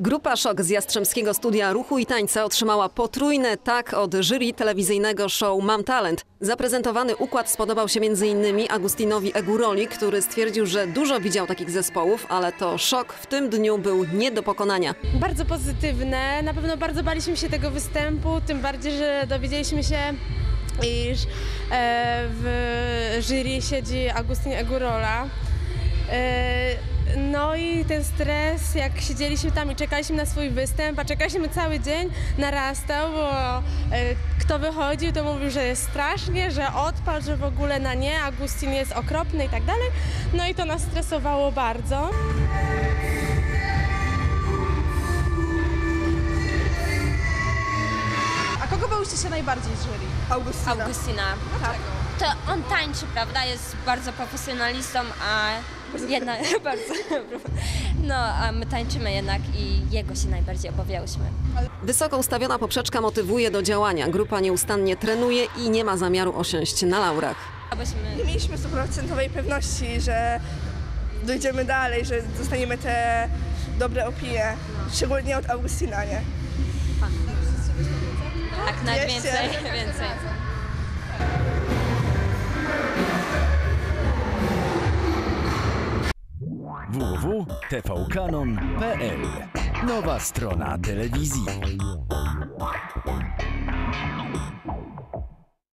Grupa Szok z Jastrzębskiego Studia Ruchu i Tańca otrzymała potrójne tak od jury telewizyjnego show Mam Talent. Zaprezentowany układ spodobał się m.in. Agustinowi Eguroli, który stwierdził, że dużo widział takich zespołów, ale to szok w tym dniu był nie do pokonania. Bardzo pozytywne. Na pewno bardzo baliśmy się tego występu, tym bardziej, że dowiedzieliśmy się, iż e, w jury siedzi Agustin Egurola. No i ten stres, jak siedzieliśmy tam i czekaliśmy na swój występ, a czekaliśmy cały dzień, narastał, bo e, kto wychodził, to mówił, że jest strasznie, że odpadł, że w ogóle na nie, Agustin jest okropny i tak dalej. No i to nas stresowało bardzo. A kogo bałyście się najbardziej z jury? Augustyna. Augustyna. To on tańczy, prawda? Jest bardzo profesjonalistą, a jednak bardzo. No, a my tańczymy jednak i jego się najbardziej obawiałyśmy. Wysoko ustawiona poprzeczka motywuje do działania. Grupa nieustannie trenuje i nie ma zamiaru osiąść na laurach. Abyśmy Nie mieliśmy stuprocentowej pewności, że dojdziemy dalej, że dostaniemy te dobre opinie. Szczególnie od Augustyna, nie? tak najwięcej, więcej. www.tvkanon.pl Nowa strona telewizji.